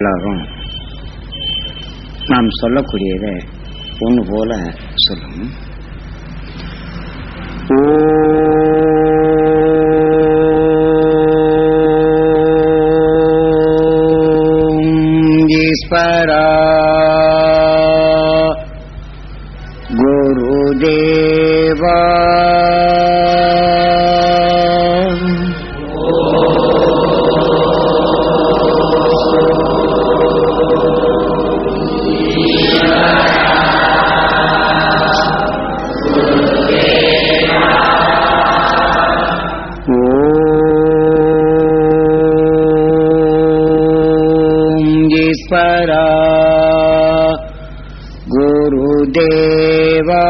எல்லாரும் நாம் சொல்லக்கூடியதை ஒன்று போல சொல்லணும் ஓம் ஈஸ்வரா ஈஸ்வரா. குருதேவா.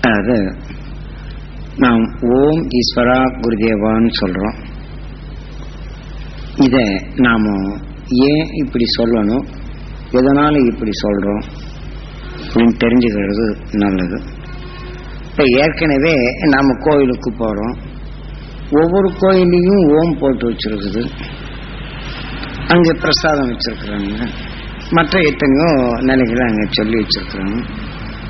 அது நாம் ஓம் ஈஸ்வரா குருதேவான்னு சொல்றோம். இத நாம ஏன் இப்படி சொல்லணும்? எதனால இப்படி சொல்றோம்? அப்படின்னு தெரிஞ்சுக்கிறது நல்லது. இப்ப ஏற்கனவே நாம கோயிலுக்கு போறோம். ஒவ்வொரு கோயிலையும் ஓம் போட்டு வச்சிருக்குது. அங்க பிரசாதம் வச்சிருக்கிறாங்க. மற்ற எத்தனையோ நிலைகளை அங்க சொல்லி வச்சிருக்கிறாங்க.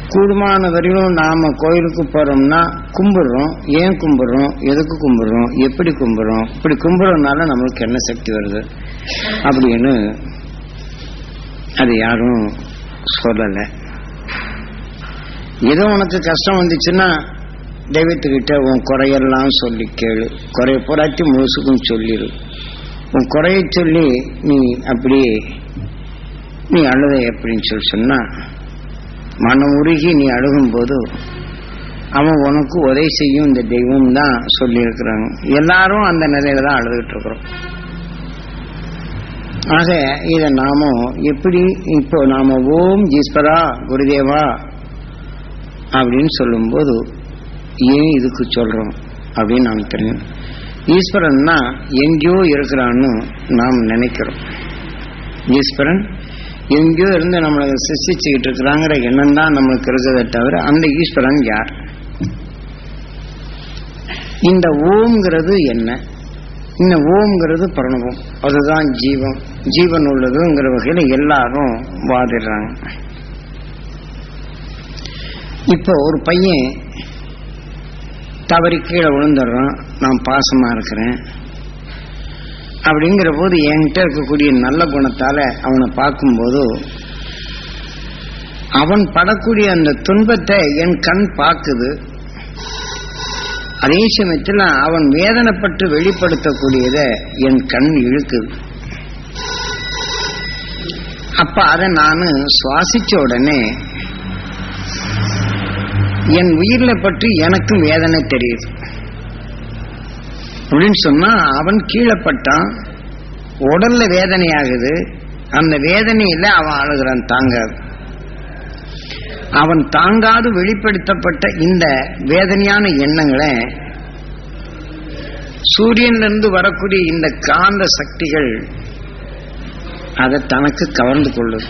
கூடுமான வரையும் நாம கோயிலுக்கு போறோம்னா கும்பிடுறோம். ஏன் கும்பிடுறோம்? எதுக்கு கும்பிடுறோம்? எப்படி கும்பிடுறோம்? இப்படி கும்பிடுறதுனால நம்மளுக்கு என்ன சக்தி வருது? அப்படின்னு அது யாரும் சொல்லலை. ஏதோ உனக்கு கஷ்டம் வந்துச்சுன்னா தெய்வத்துக்கிட்ட உன் குறையெல்லாம் சொல்லி கேளு. குறைய போராட்டி முழுசுக்கும் சொல்லிடு உன் குறைய சொல்லி நீ அப்படி நீ அழுத எப்படின்னு சொல்லி சொன்னா மனம் உருகி நீ அழுகும்போது அவன் உனக்கு உதவி செய்யும் இந்த தெய்வம் தான் சொல்லியிருக்கிறாங்க. எல்லாரும் அந்த நிலையில தான் அழுதுகிட்டு இருக்கிறோம். ஆக இதை நாம எப்படி இப்போ நாம ஓம் ஈஸ்வரா குருதேவா அப்படின்னு சொல்லும்போது ஏன் இதுக்கு சொல்றோம் அப்படின்னு நாம் தெரியும். ஈஸ்வரன்னா எங்கேயோ இருக்கிறான்னு நாம் நினைக்கிறோம். ஈஸ்வரன் எங்கேயோ இருந்து நம்மளை சிருஷ்டிச்சுக்கிட்டு இருக்கிறாங்கிற எண்ணம் தான் நம்மளுக்கு இருக்கிறத தவிர அந்த ஈஸ்வரன் யார்? இந்த ஓம்ங்கிறது என்ன? இந்த ஓம்ங்கிறது பிரணவம். அதுதான் ஜீவம். ஜீவன் உள்ளதுங்கிற வகையில எல்லாரும் வாதிடுறாங்க. இப்போ ஒரு பையன் தவறி கீழே விழுந்துடுறான். நான் பாசமா இருக்கிறேன். அப்படிங்கிற போது என்கிட்ட இருக்கக்கூடிய நல்ல குணத்தால அவனை பார்க்கும்போது அவன் படக்கூடிய அந்த துன்பத்தை என் கண் பார்க்குது. அதே சமயத்தில் அவன் வேதனைப்பட்டு வெளிப்படுத்தக்கூடியதை என் கண் இழுக்குது அப்ப அதை நான் சுவாசிச்ச உடனே என் உயிரில பற்றி எனக்கும் வேதனை தெரியுது. அப்படின்னு சொன்னா அவன் கீழே பட்டான் உடல்ல வேதனை ஆகுது அந்த வேதனையில அவன் அழுகிறான் தாங்காது. அவன் தாங்காது வெளிப்படுத்தப்பட்ட இந்த வேதனையான எண்ணங்களை சூரியனிலிருந்து வரக்கூடிய இந்த காந்த சக்திகள் அதை தனக்கு கவர்ந்து கொள்ளுது.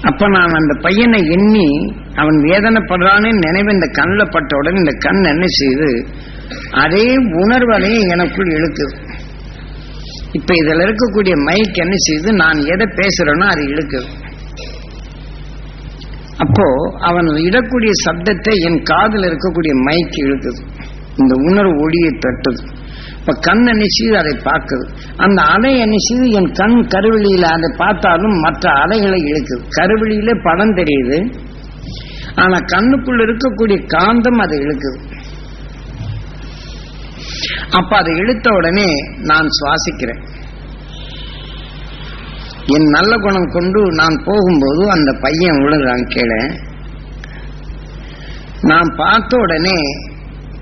அப்ப நான் அந்த பையனை எண்ணி அவன் வேதனைப்படுறான்னு நினைவு இந்த கண்ணில் பட்ட உடனே இந்த கண் என்ன செய்து அதே உணர்வலையும் எனக்குள் இழுக்குது. இப்ப இதுல இருக்கக்கூடிய மைக் என்ன செய்யுது? நான் எதை பேசுறேனோ அது இழுக்குது. அப்போ அவன் இடக்கூடிய சப்தத்தை என் காதில் இருக்கக்கூடிய மைக் இழுக்குது இந்த உணர்வு ஒளியை தட்டுது. இப்ப கண் அணிச்சு அதை பார்க்குது. அந்த அலை என்ன என் கண் கருவெளியில அதை பார்த்தாலும் மற்ற அலைகளை இழுக்குது. கருவெளியில படம் தெரியுது. ஆனா கண்ணுக்குள்ள இருக்கக்கூடிய காந்தம் அதை இழுக்குது. அப்ப அதை இழுத்த உடனே நான் சுவாசிக்கிறேன். என் நல்ல குணம் கொண்டு நான் போகும்போது அந்த பையன் விழுகிறான் கீழே நான் பார்த்த உடனே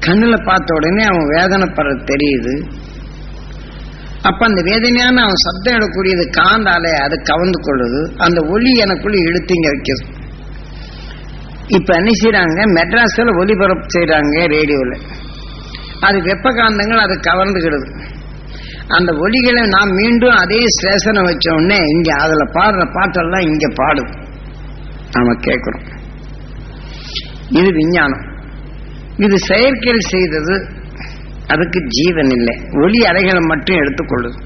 கண்ணில் பார்த்த உடனே அவன் வேதனைப்படுற தெரியுது. அப்ப அந்த வேதனையான அவன் சப்தம் இடக்கூடியது காந்தாலே அது கவர்ந்து கொள்ளுது. அந்த ஒளி எனக்குள்ள இழுத்திங்க வைக்கிறது. இப்ப என்ன செய்யறாங்க மெட்ராஸ்ல ஒலிபரப்பு செய்யறாங்க ரேடியோல. அது வெப்ப காந்தங்கள் அது கவர்ந்துக்கிடுது அந்த ஒலிகளை நாம் மீண்டும் அதே ஸ்டேஷனை வச்ச உடனே இங்க அதுல பாடுற பாட்டெல்லாம் இங்க பாடும். நாம கேட்கிறோம் இது விஞ்ஞானம். இது செயற்கையில் செய்தது. அதுக்கு ஜீவன் இல்லை. ஒலி அலைகளை மட்டும் எடுத்துக்கொள்ளுது.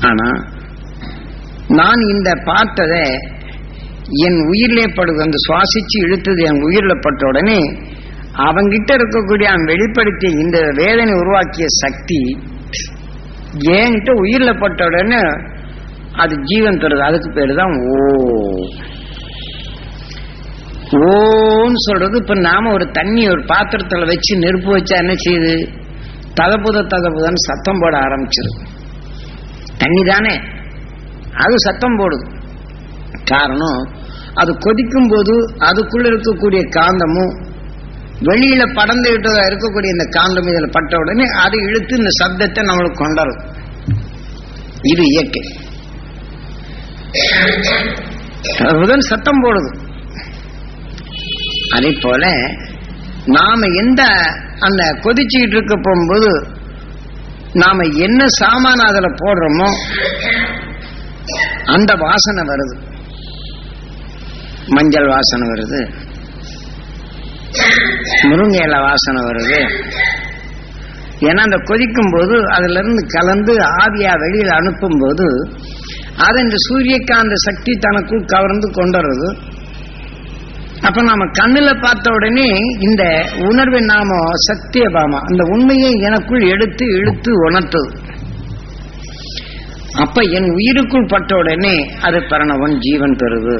ஆனா நான் இந்த பார்த்ததை என் உயிரிலே படுது அந்த சுவாசிச்சு இழுத்தது என் உயிரில் பட்ட உடனே அவங்கிட்ட இருக்கக்கூடிய அவன் வெளிப்படுத்திய இந்த வேதனை உருவாக்கிய சக்தி என்கிட்ட உயிரில் பட்ட உடனே அது ஜீவன் தருது. அதுக்கு பேரு தான் ஓ. ஓன்னு சொல்றது இப்ப நாம ஒரு தண்ணி ஒரு பாத்திரத்துல வச்சு நெருப்பு வச்சா என்ன செய்யுது? ததப்புத ததப்புதன்னு சத்தம் போட ஆரம்பிச்சிருது. தண்ணி தானே? அது சத்தம் போடுது. காரணம் அது கொதிக்கும் போது அதுக்குள்ள இருக்கக்கூடிய காந்தமும் வெளியில படர்ந்து விட்டதா இருக்கக்கூடிய இந்த காந்தம் இதுல பட்ட உடனே அதை இழுத்து இந்த சப்தத்தை நம்மளுக்கு கொண்டரும் இது இயற்கை. அதுதான் சத்தம் போடுது. அதே போல நாம எந்த அந்த கொதிச்சுக்கிட்டு இருக்க போகும்போது நாம என்ன சாமான அதுல போடுறோமோ அந்த வாசனை வருது. மஞ்சள் வாசனை வருது. முருங்கை இலை வாசனை வருது. ஏன்னா அந்த கொதிக்கும் போது அதுல இருந்து கலந்து ஆவியா வெளியில் அனுப்பும் போது அது இந்த சூரியகாந்த சக்தி தனக்குள் கவர்ந்து கொண்டு வருது அப்ப நாம கண்ணுல பார்த்த உடனே இந்த உணர்வை நாம சத்தியபாமா அந்த உண்மையை எனக்குள் எடுத்து இழுத்து உணர்த்துது. அப்ப என் உயிருக்குள் பட்ட உடனே அது பிரணவன் ஜீவன் பெறுது.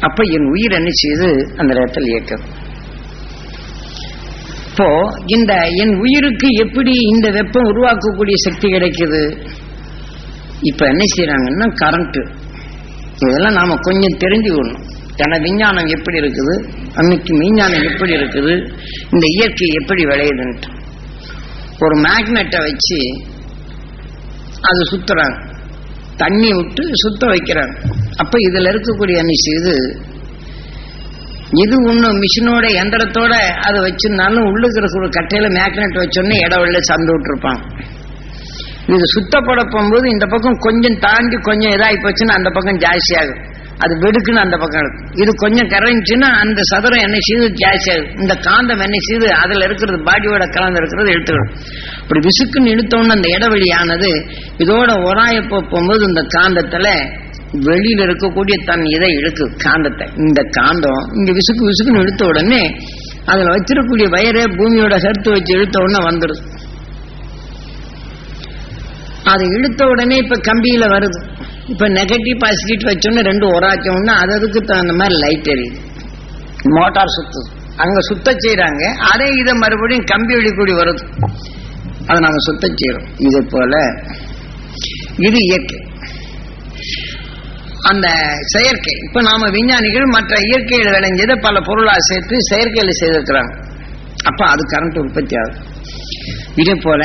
அப்ப என் உயிர் என்ன செய்யுது அந்த இடத்தில் இயக்கம் அப்போ இந்த என் உயிருக்கு எப்படி இந்த வெப்பம் உருவாக்கக்கூடிய சக்தி கிடைக்குது? இப்ப என்ன செய்யறாங்கன்னா கரண்ட் இதெல்லாம் நாம கொஞ்சம் தெரிஞ்சுக்கணும். தன விஞ்ஞானம் எப்படி இருக்குது? அன்னைக்கு விஞ்ஞானம் எப்படி இருக்குது? இந்த இயற்கை எப்படி விளையுதுன்ட்டு. ஒரு மேக்னெட்டை வச்சு அது சுத்துறாங்க. தண்ணி விட்டு சுத்த வைக்கிறாங்க. அப்ப இதுல இருக்கக்கூடிய என்ன செய்யுது? இது ஒன்றும் மிஷினோட எந்திரத்தோட அதை வச்சிருந்தாலும் உள்ளுக்கிற இருக்கிற கட்டையில மேக்னெட் வச்சோன்னே இடவெளியில சந்து விட்டுருப்பான். இது சுத்தப்பட போகும்போது இந்த பக்கம் கொஞ்சம் தாண்டி கொஞ்சம் இதாகி போச்சுன்னா அந்த பக்கம் ஜாஸ்தி ஆகும் அது வெடுக்குன்னு அந்த பக்கம் இருக்கும். இது கொஞ்சம் கரைஞ்சுன்னா அந்த சதுரம் என்ன செய்து ஜாஸ்தி இந்த காந்தம் என்ன செய்து அதுல இருக்கிறது பாடியோட கலந்து இருக்கிறது எடுத்துக்கணும் அப்படி விசுக்குன்னு இழுத்தோன்னு அந்த இடவெளியானது இதோட உராயப்போ போகும்போது இந்த காந்தத்துல வெளியில இருக்கக்கூடிய தன் இதை இழுக்கு காந்தத்தை. இந்த காந்தம் இங்க விசுக்கு விசுக்குன்னு இழுத்த உடனே அதுல வச்சிருக்கக்கூடிய வயரை பூமியோட சேர்த்து வச்சு இழுத்த உடனே வந்துடுது அதை இழுத்த உடனே இப்ப கம்பியில வருது. இப்ப நெகட்டிவ் பாசிட்டிவ் வச்சோன்னு ரெண்டு உராச்சோம்னா அது அதுக்கு தகுந்த மாதிரி லைட் எரியுது. மோட்டார் சுத்துது. அங்க சுத்த செய்யறாங்க அதே இதை மறுபடியும் கம்பி வெளிக்கூடி வருது. அதை நாங்கள் சுத்த செய்யறோம் இது போல இது இயற்கை. அந்த செயற்கை. இப்ப நாம விஞ்ஞானிகள் மற்ற இயற்கையில் விளைஞ்சதை பல பொருளா சேர்த்து செயற்கையில செய்திருக்கிறாங்க. அப்ப அது கரண்ட் உற்பத்தி ஆகுது. இதே போல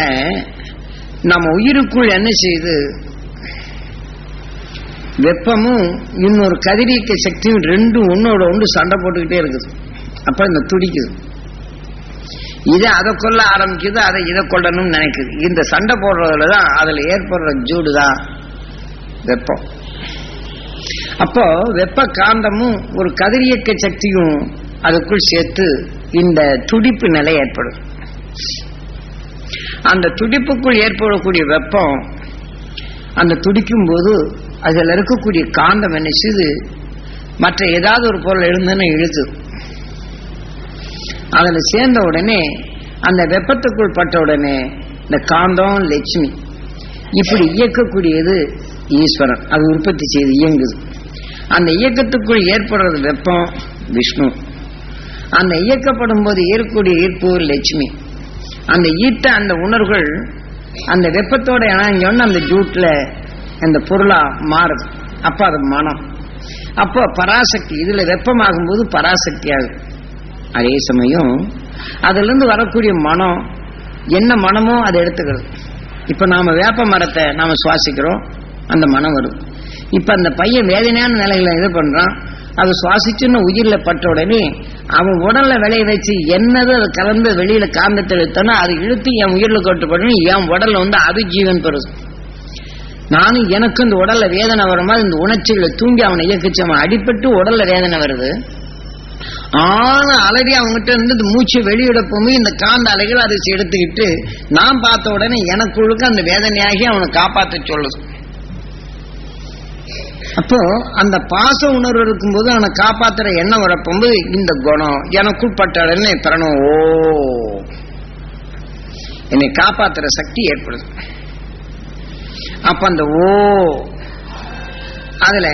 நம்ம உயிருக்குள் என்ன செய்யுது வெப்பமும் இன்னொரு கதிரியக்க சக்தியும் ரெண்டும் ஒன்னோட ஒன்று சண்டை போட்டுக்கிட்டே இருக்குது. அப்ப இந்த துடிக்குது. இதை அதை கொல்ல ஆரம்பிக்குது அதை இதை கொல்லணும்னு நினைக்குது. இந்த சண்டை போடுறதுல தான் அதுல ஏற்படுற ஜூடு தான் வெப்பம். அப்போ வெப்ப காந்தமும் ஒரு கதிரியக்க சக்தியும் அதுக்குள் சேர்த்து இந்த துடிப்பு நிலை ஏற்படும். அந்த துடிப்புக்குள் ஏற்படக்கூடிய வெப்பம் அந்த துடிக்கும் போது அதில் இருக்கக்கூடிய காந்தம் என்ன செய்து மற்ற ஏதாவது ஒரு பொருள் எழுந்துன்னு எழுது அதில் சேர்ந்த உடனே அந்த வெப்பத்துக்குள் பட்ட உடனே இந்த காந்தம் லட்சுமி. இப்படி இயக்கக்கூடியது ஈஸ்வரன். அது உற்பத்தி செய்து இயங்குது. அந்த இயக்கத்துக்குள் ஏற்படுறது வெப்பம் விஷ்ணு. அந்த இயக்கப்படும் போது ஏற்கக்கூடிய ஈர்ப்பு லட்சுமி. அந்த ஈர்த்த அந்த உணர்வுகள் அந்த வெப்பத்தோட இணைஞ்சோன்னு அந்த ஜூட்ல அந்த பொருளா மாறுது. அப்ப அது மனம். அப்போ பராசக்தி இதுல வெப்பமாகும் போது பராசக்தி ஆகுது அதே சமயம் அதுல இருந்து வரக்கூடிய மனம் என்ன மனமோ அதை எடுத்துக்கிறது. இப்ப நாம வேப்ப மரத்தை நாம சுவாசிக்கிறோம் அந்த மனம் வருது. இப்ப அந்த பையன் வேதனையான நிலையில இது பண்றான். அது சுவாசிச்சுன்னு உயிரில பட்ட உடனே அவன் உடல்ல விளைய வச்சு என்னது அது கலந்து வெளியில காந்தத்தில் இழுத்தனா அது இழுத்து என் உயிர்ல கொட்டுப்படணும் என் உடல்ல வந்து அது ஜீவன் பெறுது நானும் எனக்கு இந்த உடல்ல வேதனை வரும்போது இந்த உணர்ச்சிகளை தூங்கி அவனை இயக்கிச்சு. அவன் அடிபட்டு உடல்ல வேதனை வருது. ஆன அலறி அவங்ககிட்ட இருந்து இந்த மூச்சு வெளியிட போய் இந்த காந்த அலைகள் அதை எடுத்துக்கிட்டு நான் பார்த்த உடனே எனக்குழுக்க அந்த வேதனையாகி அவனை காப்பாற்ற சொல்லுது அப்போ அந்த பாச உணர்வு இருக்கும்போது அவனை காப்பாத்துற எண்ணம் வரப்போகும்போது இந்த குணம் எனக்குட்பட்ட உடனே ஓ. என்னை காப்பாத்துற சக்தி ஏற்படுது. அப்ப அந்த ஓ. அதுல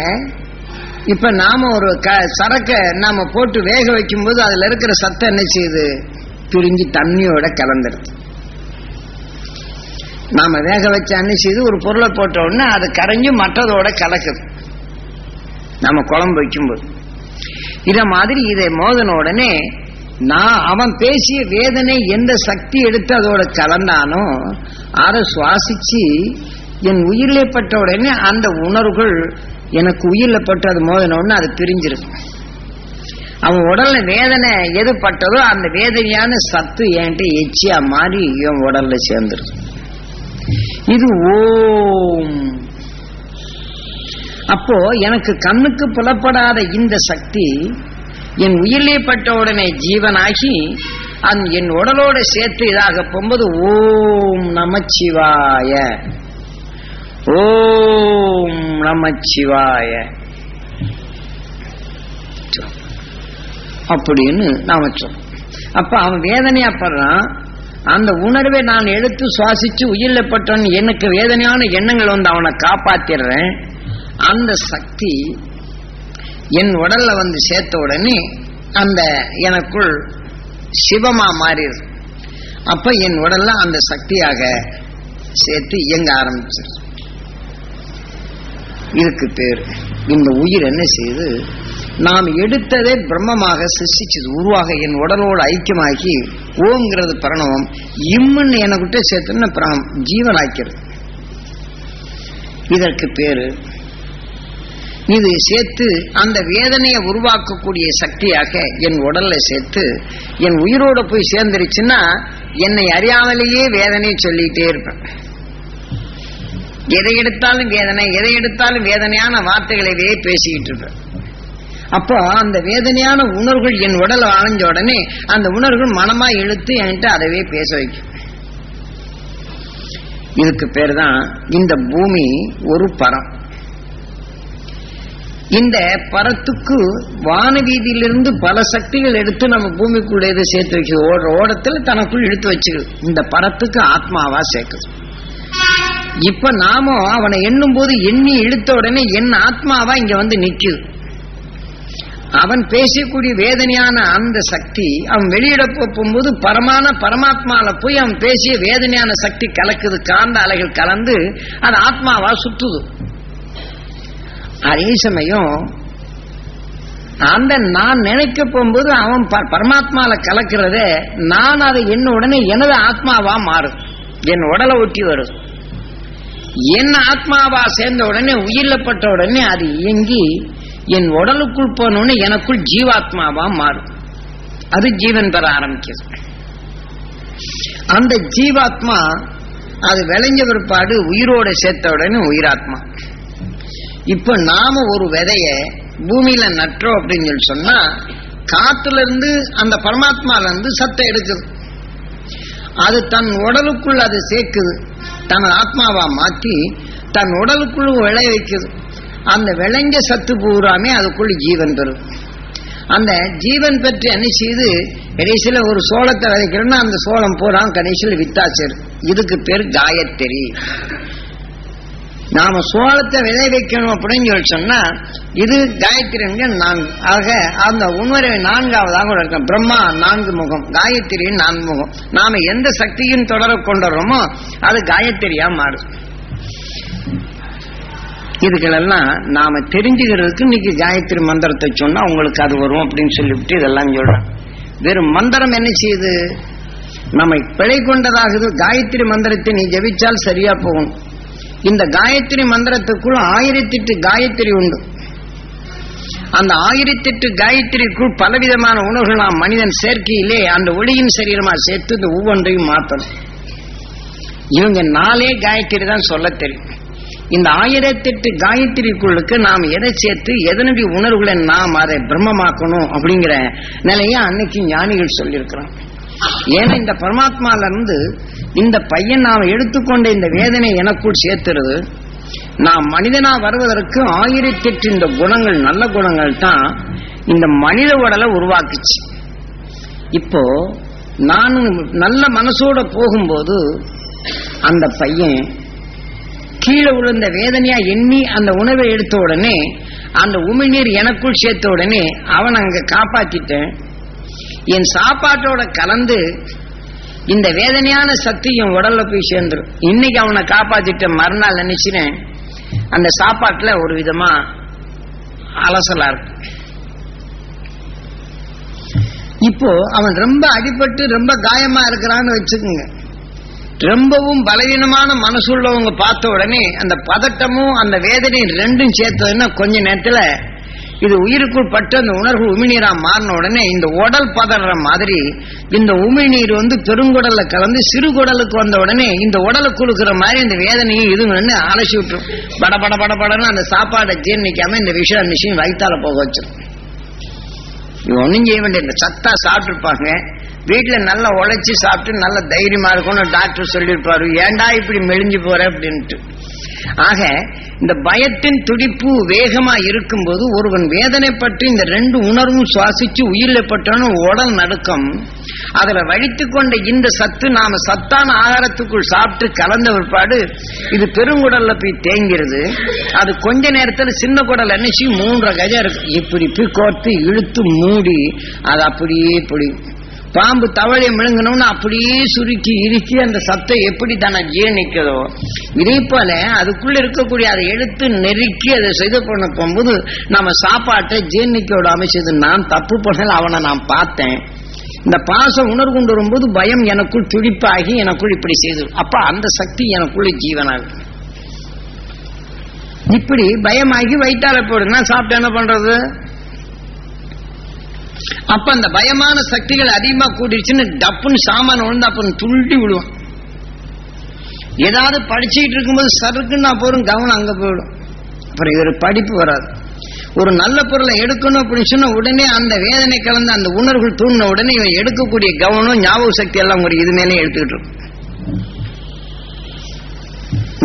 இப்ப நாம ஒரு க சரக்க நாம போட்டு வேக வைக்கும்போது அதுல இருக்கிற சத்தம் என்ன செய்யுது? பிரிஞ்சு தண்ணியோட கலந்துருது. நாம வேக வச்ச என்ன செய்யுது ஒரு பொருளை போட்ட உடனே அது கரைஞ்சு மற்றதோட கலக்குது. நம்ம குழம்பு வைக்கும்போது. இத மாதிரி இதை மோதன உடனே நான் அவன் பேசிய வேதனை எந்த சக்தி எடுத்து அதோட கலந்தானோ அதை சுவாசிச்சு என் உயிரில பட்ட உடனே அந்த உணர்வுகள் எனக்கு உயிரில பட்டு அது மோதன உடனே அது பிரிஞ்சிருக்கும் அவன் உடல்ல வேதனை எது பட்டதோ அந்த வேதனையான சத்து என்கிட்ட எச்சியா மாறி என் உடல்ல சேர்ந்துருக்கும் இது ஓம் அப்போ எனக்கு கண்ணுக்கு புலப்படாத இந்த சக்தி என் உயிரிலே பட்ட உடனே ஜீவனாகி அந் என் உடலோட சேர்த்து இதாக போகும்போது ஓம் நமச்சிவாய. ஓம் நமச்சிவாய. அப்படின்னு நாம சொல்றோம் அப்ப அவன் வேதனையாப்படுறான் அந்த உணர்வை நான் எடுத்து சுவாசிச்சு உயிரில பட்டவன் எனக்கு வேதனையான எண்ணங்கள் வந்து அவனை காப்பாத்திடுறேன். அந்த சக்தி என் உடல்ல வந்து சேர்த்த உடனே அந்த எனக்குள் சிவமா மாறிடுது அப்ப என் உடல்ல அந்த சக்தியாக சேர்த்து இயங்க ஆரம்பிச்சிருது இதுக்கு பேர் இந்த உயிர் என்ன செய்து நாம் எடுத்ததே பிரம்மமாக சிருஷ்டிச்சது. உருவாக என் உடலோடு ஐக்கியமாகி ஓங்கிறது பிரணவம் இம்முன்னு எனக்கிட்ட சேர்த்துன்னு பிரணம் ஜீவனாக்கிறது இதற்கு பேரு இது சேர்த்து அந்த வேதனையை உருவாக்கக்கூடிய சக்தியாக என் உடல்ல சேர்த்து என் உயிரோட போய் சேர்ந்துருச்சுன்னா என்னை அறியாமலேயே வேதனை சொல்லிட்டே இருப்பேன். எதை எடுத்தாலும் வேதனை எதை எடுத்தாலும் வேதனையான வார்த்தைகளவே பேசிக்கிட்டு இருப்பேன். அப்போ அந்த வேதனையான உணர்வுகள் என் உடல் அணைஞ்ச உடனே அந்த உணர்வுகள் மனமா இழுத்து என்கிட்ட அதவே பேச வைக்கும். இதுக்கு பேர் தான் இந்த பூமி ஒரு பரம். இந்த பரத்துக்கு வானவீதியிலிருந்து பல சக்திகள் எடுத்து நம்ம பூமிக்குள்ளே இதை சேர்த்து வைக்குது ஓடுற ஓடத்தில் தனக்குள் இழுத்து வச்சுக்குது. இந்த பரத்துக்கு ஆத்மாவா சேர்க்குது. இப்ப நாம அவனை எண்ணும் போது எண்ணி இழுத்த உடனே என் ஆத்மாவா இங்க வந்து நிக்குது. அவன் பேசக்கூடிய வேதனையான அந்த சக்தி அவன் வெளியிட போகும்போது பரமான பரமாத்மால போய் அவன் பேசிய வேதனையான சக்தி கலக்குது. காந்த அலைகள் கலந்து அது ஆத்மாவா சுத்துது. அதே சமயம் அந்த நான் நினைக்க போகும்போது அவன் ப- பரமாத்மால கலக்கிறதே நான் அதை என்ன உடனே எனது ஆத்மாவா மாறும். என் உடலை ஒட்டி வரும். என் ஆத்மாவா சேர்ந்த உடனே உயிரிழப்பட்ட உடனே அது இயங்கி என் உடலுக்குள் போனோடனே எனக்குள் ஜீவாத்மாவா மாறும். அது ஜீவன் பெற ஆரம்பிக்கிறது. அந்த ஜீவாத்மா அது விளைஞ்ச பிற்பாடு உயிரோட சேர்த்த உடனே உயிராத்மா. இப்ப நாம ஒரு விதைய பூமியில நட்டோம் அப்படின்னு சொல்லி சொன்னா காத்துல இருந்து அந்த பரமாத்மால இருந்து சத்தை எடுக்குது. அது தன் உடலுக்குள் அது சேர்க்குது. தன் ஆத்மாவா மாத்தி தன் உடலுக்குள் விளைய வைக்குது. அந்த விளைஞ்ச சத்து பூராமே அதுக்குள் ஜீவன் பெறும். அந்த ஜீவன் பெற்று என்ன செய்து கடைசியில ஒரு சோளத்தை விதைக்கிறோம்னா அந்த சோளம் பூரா கடைசியில் வித்தாச்சர் இதுக்கு பேர் காயத்திரி நாம சோளத்தை விதை வைக்கணும் அப்படின்னு சொல்லி சொன்னா இது காயத்ரிங்க நான்கு. ஆக அந்த உணர்வை நான்காவதாக இருக்கும். பிரம்மா நான்கு முகம் காயத்ரி நான்கு முகம். நாம எந்த சக்தியின் தொடர கொண்டுறோமோ அது காயத்ரியா மாறும் இதுகளெல்லாம் நாம தெரிஞ்சுக்கிறதுக்கு இன்னைக்கு காயத்ரி மந்திரத்தை சொன்னா உங்களுக்கு அது வரும் அப்படின்னு சொல்லிவிட்டு இதெல்லாம் சொல்றோம் வெறும் மந்திரம் என்ன செய்யுது? நம்மை பிழை கொண்டதாகுது காயத்ரி மந்திரத்தை நீ ஜபிச்சால் சரியா போகும். இந்த காயத்ரி மந்திரத்துக்குள் ஆயிரத்தி எட்டு காயத்ரி உண்டு. அந்த ஆயிரத்தெட்டு காயத்ரிக்குள் பலவிதமான உணர்வுகள் நாம் மனிதன் சேர்க்கையிலே அந்த ஒளியின் சரீரமா சேர்த்து இந்த ஒவ்வொன்றையும் மாற்றணும் இவங்க நாளே காயத்ரி தான் சொல்ல தெரியும். இந்த ஆயிரத்தெட்டு காயத்ரிக்குள்ளுக்கு நாம் எதை சேர்த்து எதனுடைய உணர்வுகளை நாம் அதை பிரம்மமாக்கணும் அப்படிங்கிற நிலையை அன்னைக்கு ஞானிகள் சொல்லியிருக்கிறான் ஏன்னா இந்த பரமாத்மால இருந்து இந்த பையன் நாம் எடுத்துக்கொண்ட இந்த வேதனை எனக்குள் சேர்த்துறது. நான் மனிதனா வருவதற்கு ஆயிரத்தெட்டு இந்த குணங்கள் நல்ல குணங்கள் தான் இந்த மனித உடலை உருவாக்குச்சு. இப்போ நான் நல்ல மனசோட போகும்போது அந்த பையன் கீழே விழுந்த வேதனையா எண்ணி அந்த உணவை எடுத்த உடனே அந்த உமிழ்நீர் எனக்குள் சேர்த்த உடனே அவன் அங்க காப்பாத்திட்டேன். என் சாப்பாட்டோட கலந்து இந்த வேதனையான சக்தி என் உடல்ல போய் சேர்ந்துரும். இன்னைக்கு அவனை காப்பாத்திட்ட மறுநாள் நினைச்சினேன். அந்த சாப்பாட்டுல ஒரு விதமா அலசலா இருக்கு. இப்போ அவன் ரொம்ப அடிபட்டு ரொம்ப காயமா இருக்கிறான்னு வச்சுக்கோங்க. ரொம்பவும் பலவீனமான மனசுள்ளவங்க பார்த்த உடனே அந்த பதட்டமும் அந்த வேதனையும் ரெண்டும் சேர்த்ததுன்னா கொஞ்ச நேரத்துல இது உயிருக்குள் பட்டு அந்த உணர்வு உமிழ்நீரா மாறின உடனே இந்த உடல் பதற மாதிரி இந்த உமிழ்நீர் வந்து பெருங்குடல்ல கலந்து சிறு குடலுக்கு வந்த உடனே இந்த உடலை குழுக்கிற மாதிரி இந்த வேதனையும் இதுங்கன்னு அலசி விட்டுரும். பட பட பட படன்னு அந்த சாப்பாடை ஜீர்ணிக்காம இந்த விஷயம் மிஷின் வயிற்றால போக வச்சிடும் இது ஒன்றும் செய்ய வேண்டிய இந்த சத்தா சாப்பிட்டுருப்பாங்க. வீட்டுல நல்லா உழைச்சி சாப்பிட்டு நல்ல தைரியமா இருக்கும்னு டாக்டர் சொல்லியிருப்பாரு. ஏன்டா இப்படி மெலிஞ்சு போற அப்படின்ட்டு. ஆக இந்த பயத்தின் துடிப்பு வேகமா இருக்கும்போது ஒருவன் வேதனை பற்றி இந்த ரெண்டு உணர்வும் சுவாசிச்சு உயிரில் உடல் நடுக்கம். அதுல வழித்து கொண்ட இந்த சத்து நாம சத்தான ஆகாரத்துக்குள் சாப்பிட்டு கலந்த பிற்பாடு இது பெருங்குடல்ல போய் தேங்கிறது அது கொஞ்ச நேரத்தில் சின்ன குடல் என்னச்சு மூன்றரை கஜம் இருக்கு. இப்படி போய் கோர்த்து இழுத்து மூடி அது அப்படியே பிடிக்கும் பாம்பு தவளை மிழுங்கணும்னு அப்படியே சுருக்கி இறுக்கி அந்த சத்தை எப்படி தானே ஜீரணிக்கிறதோ இதே போல அதுக்குள்ள இருக்கக்கூடிய அதை எடுத்து நெருக்கி அதை செய்து பண்ண போகும்போது நம்ம சாப்பாட்டை ஜீர்ணிக்க விடாம செய்து நான் தப்பு பண்ணல அவனை நான் பார்த்தேன். இந்த பாசம் உணர்வு கொண்டு வரும்போது பயம் எனக்குள் துடிப்பாகி எனக்குள் இப்படி செய்து அப்ப அந்த சக்தி எனக்குள்ள ஜீவனாகும். இப்படி பயமாகி வயிற்றால போடுனா சாப்பிட்டு என்ன பண்றது? அப்ப அந்த பயமான சக்திகள் அதிகமா கூடிடுச்சுன்னு டப்புன்னு சாமான விழுந்து அப்ப துள்ளி விடுவான். ஏதாவது படிச்சுக்கிட்டு இருக்கும்போது சருக்குன்னா போறோம் கவனம் அங்க போயிடும். அப்புறம் இவர் ஒரு படிப்பு வராது. ஒரு நல்ல பொருளை எடுக்கணும் அப்படின்னு சொன்னா உடனே அந்த வேதனை கலந்த அந்த உணர்வுகள் தூண்டின உடனே இவன் எடுக்கக்கூடிய கவனம் ஞாபக சக்தி எல்லாம் ஒரு இது மேலே எடுத்துக்கிட்டு இருக்கும்.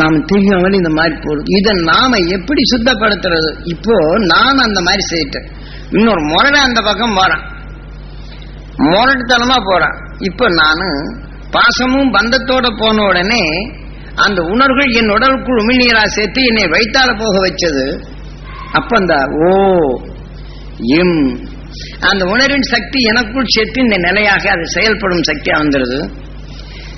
நாம் தெரியாமல் இந்த மாதிரி போடும் இதை நாம எப்படி சுத்தப்படுத்துறது? இப்போ நான் அந்த மாதிரி செய்யிட்டேன் இன்னொரு முரட அந்த பக்கம் போறான். முரட்டுத்தனமா போறான். இப்ப நானு பாசமும் பந்தத்தோட போன உடனே அந்த உணர்வுகள் என் உடலுக்குள் உமிழ்நீரா சேர்த்து என்னை வைத்தால போக வச்சது. அப்ப அந்த ஓ எம் அந்த உணர்வின் சக்தி எனக்குள் சேர்த்து இந்த நிலையாக அது செயல்படும் சக்தியா வந்துருது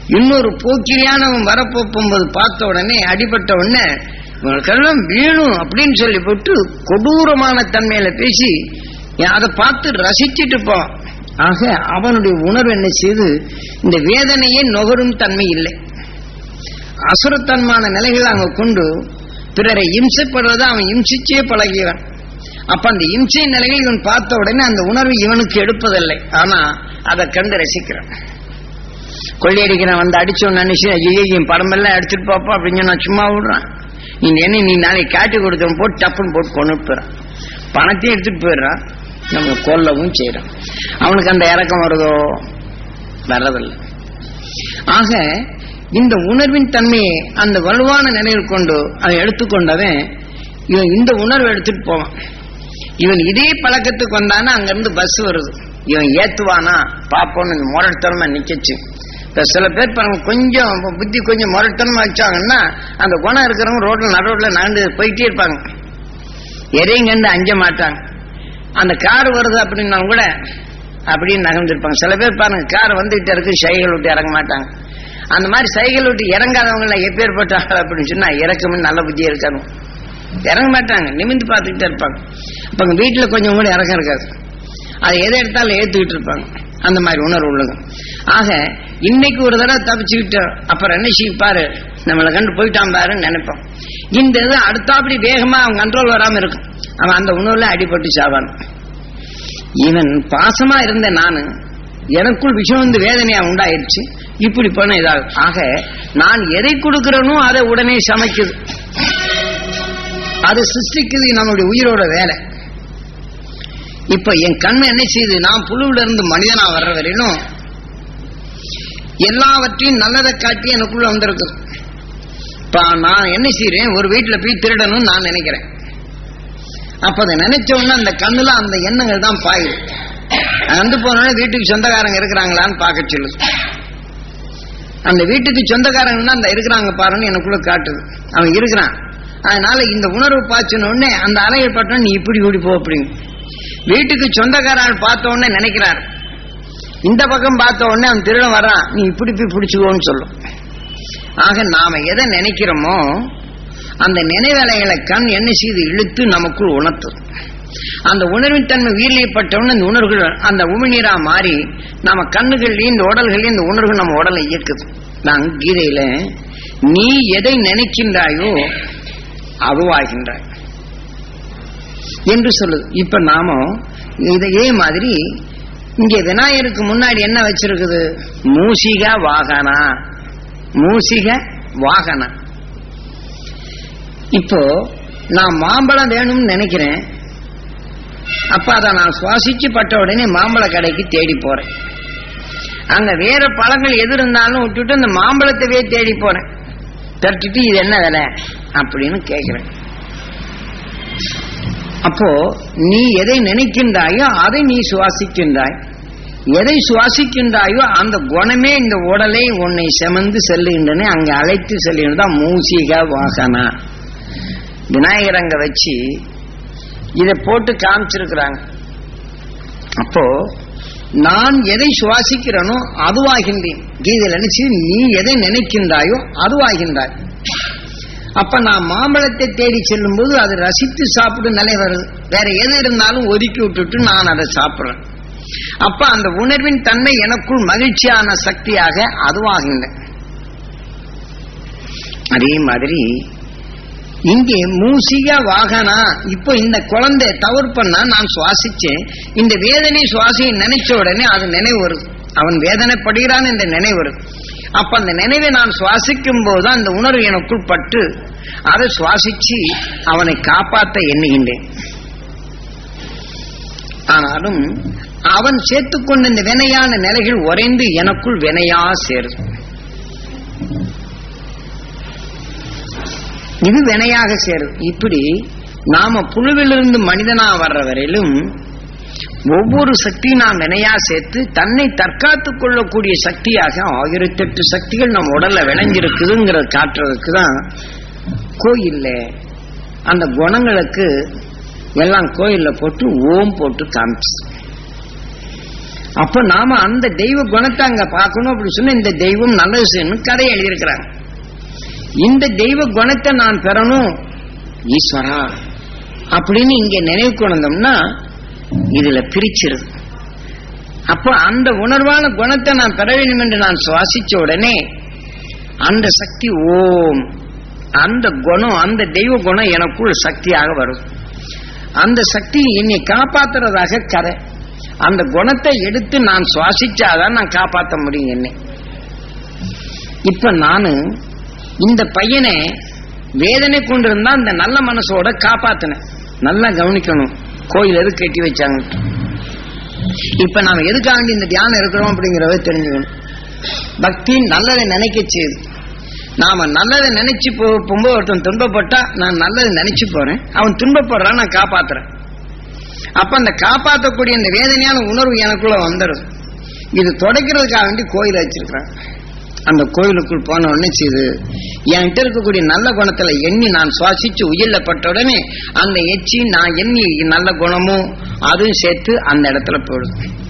இன்னொரு போக்கிரியானவன் வரப்போகும்போது பார்த்த உடனே அடிபட்ட உடனே உங்களுக்கெல்லாம் வீணும் அப்படின்னு சொல்லி போட்டு கொடூரமான தன்மையில பேசி அதை பார்த்து ரசிச்சுட்டு போவான் ஆக அவனுடைய உணர்வு என்ன செய்து இந்த வேதனையே நுகரும் தன்மை இல்லை. அசுரத்தன்மான நிலைகளை அவங்க கொண்டு பிறரை இம்சைப்படுறத அவன் இம்சிச்சே பழகியவன் அப்ப அந்த இம்சை நிலையில் இவன் பார்த்த உடனே அந்த உணர்வு இவனுக்கு எடுப்பதில்லை. ஆனா அதை கண்டு ரசிக்கிறான். கொள்ளையடிக்கிறான் வந்து அடிச்சோன்னு நினைச்சு ஐயோ என் படமெல்லாம் எடுத்துட்டு பாப்பா அப்படின்னு நான் சும்மா விடுறான். நீ என்ன நீ நாளைக்கு காட்டி கொடுத்தவன் போட்டு டப்புன்னு போட்டு கொண்டு போயிடறான். பணத்தையும் எடுத்துட்டு போயிடுறான். நம்ம கொல்லவும் செய்யறான். அவனுக்கு அந்த இறக்கம் வருதோ? வர்றதில்லை. ஆக இந்த உணர்வின் தன்மையை அந்த வலுவான நிலையில் கொண்டு அதை எடுத்துக்கொண்டவன் இவன் இந்த உணர்வை எடுத்துட்டு போவான். இவன் இதே பழக்கத்துக்கு வந்தானா அங்கிருந்து பஸ் வருது. இவன் ஏத்துவானா? பாப்போன்னு இந்த முரட்டுத்தனமா நிக்கச்சு. சில பேர் பாருங்க கொஞ்சம் புத்தி கொஞ்சம் முரட்டனமா வச்சாங்கன்னா அந்த குணம் இருக்கிறவங்க ரோட்ல நடுரோட்ல நடந்து போயிட்டே இருப்பாங்க. எதையும் கண்டு அஞ்ச மாட்டாங்க. அந்த கார் வருது அப்படின்னா கூட அப்படின்னு நகர்ந்துருப்பாங்க. சில பேர் பாருங்க கார் வந்துகிட்டே இருக்கு சைகள் விட்டு இறங்க மாட்டாங்க. அந்த மாதிரி சைகள் விட்டு இறங்காதவங்க எப்பேற்பட்டாங்க அப்படின்னு சொன்னா இறக்கமே நல்ல புத்தியா இருக்காங்க. இறங்க மாட்டாங்க நிமிந்து பார்த்துக்கிட்டே இருப்பாங்க. அப்ப வீட்டில் வீட்டுல கொஞ்சம் கூட இறக்கம் இருக்காது. அதை எதை எடுத்தாலும் ஏத்துக்கிட்டு இருப்பாங்க. அந்த மாதிரி உணர்வு உள்ளது. ஆக இன்னைக்கு ஒரு தடவை தப்பிச்சுக்கிட்டோம் அப்புறம் என்ன செய்ப்பாரு நம்மளை கண்டு போயிட்டான் பாருன்னு நினைப்போம். இந்த இது அடுத்தாப்படி வேகமா அவன் கண்ட்ரோல் வராம இருக்கும். அவன் அந்த உணவுல அடிபட்டு சாவான். இவன் பாசமா இருந்த நானு எனக்குள் விஷம் வந்து வேதனையா உண்டாயிருச்சு. இப்படி பண்ண இதாகும் ஆக நான் எதை கொடுக்கிறேனோ அதை உடனே சமைக்குது. அது சிருஷ்டிக்குது நம்மளுடைய உயிரோட வேலை. இப்ப என் கண் என்ன செய்யுது நான் புழுவில இருந்து மனிதனா வர்ற வரையிலும் எல்லாவற்றையும் நல்லதை காட்டி எனக்குள்ள வந்திருக்கு. இப்ப நான் என்ன செய்யறேன் ஒரு வீட்டுல போய் திருடணும்னு நான் நினைக்கிறேன். அப்ப அதை நினைச்ச உடனே அந்த கண்ணுல அந்த எண்ணங்கள் தான் பாயுது. வந்து போனோடனே வீட்டுக்கு சொந்தக்காரங்க இருக்கிறாங்களான்னு பார்க்க சொல்லுது. அந்த வீட்டுக்கு சொந்தக்காரங்கன்னா அந்த இருக்கிறாங்க பாருன்னு எனக்குள்ள காட்டுது. அவன் இருக்கிறான். அதனால இந்த உணர்வு பாய்ச்சினோடனே அந்த அலையை பட்டம் நீ இப்படி ஓடி போ அப்படின்னு. வீட்டுக்கு சொந்தக்காரன் பார்த்த உடனே நினைக்கிறார். இந்த பக்கம் பார்த்த உடனே அவன் திருடன் வர்றான். நீ இப்படி போய் பிடிச்சுக்கோன்னு சொல்லும். ஆக நாம எதை நினைக்கிறோமோ அந்த நினைவலைகளை கண் என்ன செய்து இழுத்து நமக்குள் உணர்த்தும். அந்த உணர்வின் தன்மை உயிரிழப்பட்டவுடனே இந்த உணர்வுகள் அந்த உமிழ்நீரா மாறி நம்ம கண்ணுகள்லயும் இந்த உடல்கள்லயும் இந்த உணர்வு நம்ம உடலை இயக்குது. நான் கீதையில நீ எதை நினைக்கின்றாயோ அதுவாகின்றாய். என்று சொல்லுது. இப்ப நாம இதையே மாதிரி இங்க விநாயகருக்கு முன்னாடி என்ன வச்சிருக்குது? மூசிக வாகனா? மூசிக வாகனா. இப்போ நான் மாம்பழம் வேணும்னு நினைக்கிறேன். அப்ப அதை நான் சுவாசிச்சு பட்ட உடனே மாம்பழ கடைக்கு தேடி போறேன். அங்க வேற பழங்கள் எது இருந்தாலும் விட்டுட்டு அந்த மாம்பழத்தவே தேடி போறேன். தட்டிட்டு இது என்ன விலை? அப்படின்னு கேக்குறேன். அப்போ நீ எதை நினைக்கின்றாயோ அதை நீ சுவாசிக்கின்றாய். எதை சுவாசிக்கின்றாயோ அந்த குணமே இந்த உடலை உன்னை செமந்து செல்லுகின்றன அங்கே அழைத்து செல்லுகின்றதா மூசிக வாகனா. விநாயகர் அங்க வச்சு இதை போட்டு காமிச்சிருக்கிறாங்க. அப்போ நான் எதை சுவாசிக்கிறேனோ அதுவாகின்றேன். கீதையில் நினைச்சு நீ எதை நினைக்கின்றாயோ அதுவாகின்றாய். அப்ப நான் மாம்பழத்தை தேடி செல்லும் போது அது ரசித்து சாப்பிடும் நிலை வருது. வேற எது இருந்தாலும் ஒதுக்கி விட்டுட்டு நான் அதை சாப்பிடுறேன். அப்ப அந்த உணர்வின் தன்மை எனக்குள் மகிழ்ச்சியான சக்தியாக அதுவாகின்றேன் அதே மாதிரி இங்கே மூசிக வாகனா இப்போ இந்த குழந்தை தவறு பண்ணா நான் சுவாசிச்சேன். இந்த வேதனை சுவாசியை நினைச்ச உடனே அது நினைவு வருது. அவன் வேதனைப்படுகிறான் என்ற நினைவு வருது. அப்ப அந்த நினைவை நான் சுவாசிக்கும் போது அந்த உணர்வு எனக்குள் பட்டு அதை சுவாசிச்சு அவனை காப்பாற்ற எண்ணுகின்றேன். ஆனாலும் அவன் சேர்த்துக்கொண்ட இந்த வினையான நிலைகள் உறைந்து எனக்குள் வினையா சேருது இது வினையாக சேரும். இப்படி நாம புழுவிலிருந்து மனிதனா வர்ற வரையிலும் ஒவ்வொரு சக்தியும் நாம் வினையா சேர்த்து தன்னை தற்காத்துக் கொள்ளக்கூடிய சக்தியாக ஆயிரத்தி எட்டு சக்திகள் நம்ம உடல்ல விளைஞ்சிருக்குதுங்கிற காட்டுறதுக்கு தான் கோயில்ல அந்த குணங்களுக்கு எல்லாம் கோயில்ல போட்டு ஓம் போட்டு காமிச்சு. அப்ப நாம அந்த தெய்வ குணத்தை அங்க பார்க்கணும் அப்படின்னு சொன்னா இந்த தெய்வம் நல்லது செய்யணும் கதை எழுதியிருக்கிறாங்க இந்த தெய்வ குணத்தை நான் பெறணும் ஈஸ்வரா அப்படின்னு இங்க நினைவு கொண்டோம்னா இதுல பிரிச்சிருது அப்போ அந்த உணர்வான குணத்தை நான் பெற வேண்டும் என்று நான் சுவாசிச்ச உடனே அந்த சக்தி ஓம் அந்த குணம் அந்த தெய்வ குணம் எனக்குள் சக்தியாக வரும். அந்த சக்தி என்னை காப்பாத்துறதாக கதை. அந்த குணத்தை எடுத்து நான் சுவாசிச்சாதான் நான் காப்பாற்ற முடியும் என்னை. இப்ப நானு இந்த பையனை வேதனை கொண்டிருந்தா அந்த நல்ல மனசோட காப்பாத்தினேன். நல்லா கவனிக்கணும். கோயில் எது கட்டி வச்சாங்க? இப்ப நாம எதுக்காண்டி இந்த தியானம் இருக்கிறோம் அப்படிங்கறத தெரிஞ்சுக்கணும். பக்தி நல்லதை நினைக்க செய்யுது. நாம நல்லதை நினைச்சு போ போகும்போது ஒருத்தன் துன்பப்பட்டா நான் நல்லதை நினைச்சு போறேன். அவன் துன்பப்படுறான் நான் காப்பாத்துறேன். அப்ப அந்த காப்பாற்றக்கூடிய அந்த வேதனையான உணர்வு எனக்குள்ள வந்துடும் இது தொடக்கிறதுக்காக வேண்டி கோயில் வச்சிருக்கிறான் அந்த கோயிலுக்குள் போன உடனே செய்து என்கிட்ட இருக்கக்கூடிய நல்ல குணத்துல எண்ணி நான் சுவாசிச்சு உயிரில பட்ட உடனே அந்த எச்சி நான் எண்ணி நல்ல குணமும் அதுவும் சேர்த்து அந்த இடத்துல போயிடும்